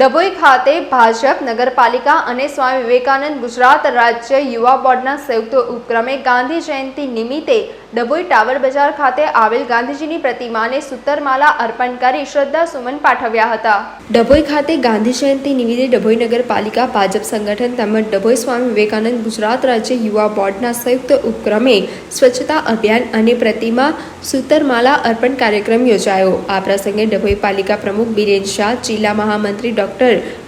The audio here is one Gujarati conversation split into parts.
ડભોઈ ખાતે ભાજપ, નગરપાલિકા અને સ્વામી વિવેકાનંદ ગુજરાત રાજ્ય યુવા બોર્ડના સંયુક્ત ઉપક્રમે ગાંધી જયંતિ નિમિત્તે ડભોઈ ટાવર બજાર ખાતે આવેલ ગાંધીજીની પ્રતિમાને સૂતરમાલા અર્પણ કરી શ્રદ્ધા સુમન પાઠવ્યા હતા. ડભોઈ ખાતે ગાંધી જયંતિ નિમિત્તે ડભોઈ નગરપાલિકા, ભાજપ સંગઠન તેમજ ડભોઈ સ્વામી વિવેકાનંદ ગુજરાત રાજ્ય યુવા બોર્ડના સંયુક્ત ઉપક્રમે સ્વચ્છતા અભિયાન અને પ્રતિમા સૂતરમાલા અર્પણ કાર્યક્રમ યોજાયો. આ પ્રસંગે ડભોઈ પાલિકા પ્રમુખ બિરેન શાહ, જિલ્લા મહામંત્રી doctor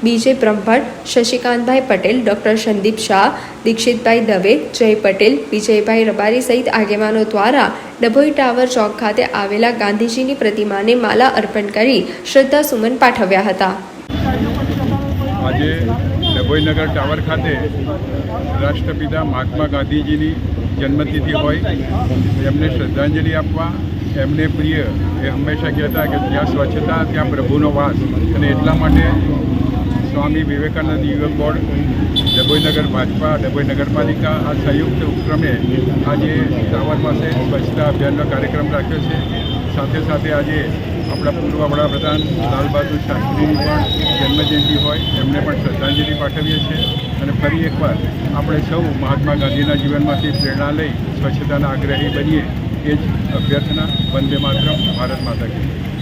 B J Brahmbhatt, Shashikantbhai Patel, doctor Sandeep Shah, Dixitbhai Dave, Jay Patel, Vijaybhai Rabari સહિત આગેવાનો દ્વારા ડભોઈ ટાવર ચોક ખાતે આવેલા ગાંધીજીની પ્રતિમાને માલા અર્પણ કરી શ્રદ્ધા સુમન પાઠવ્યા હતા. આજે ડભોઈનગર ટાવર ખાતે રાષ્ટ્રપિતા મહાત્મા ગાંધીજીની જન્મતિથિ હોય, એમને શ્રદ્ધાંજલિ આપવા. એમને પ્રિય, એ હંમેશા કહેતા કે જ્યાં સ્વચ્છતા, ત્યાં પ્રભુનો વાસ. અને એટલા માટે સ્વામી વિવેકાનંદ યુવક બોર્ડ ડભોઈનગર ભાજપા, ડભોઈ નગરપાલિકા આ સંયુક્ત ઉપક્રમે આજે ટાવર પાસે સ્વચ્છતા અભિયાનનો કાર્યક્રમ રાખ્યો છે. સાથે સાથે આજે આપણા પૂર્વ વડાપ્રધાન લાલ બહાદુર શાસ્ત્રીની પણ જન્મજયંતિ હોય, એમને પણ શ્રદ્ધાંજલિ પાઠવીએ છીએ અને ફરી એકવાર આપણે સૌ મહાત્મા ગાંધીના જીવનમાંથી પ્રેરણા લઈ સ્વચ્છતાના આગ્રહી બનીએ એ જ અભ્યર્થના વંદે માતરમ, ભારત માતા કી જય.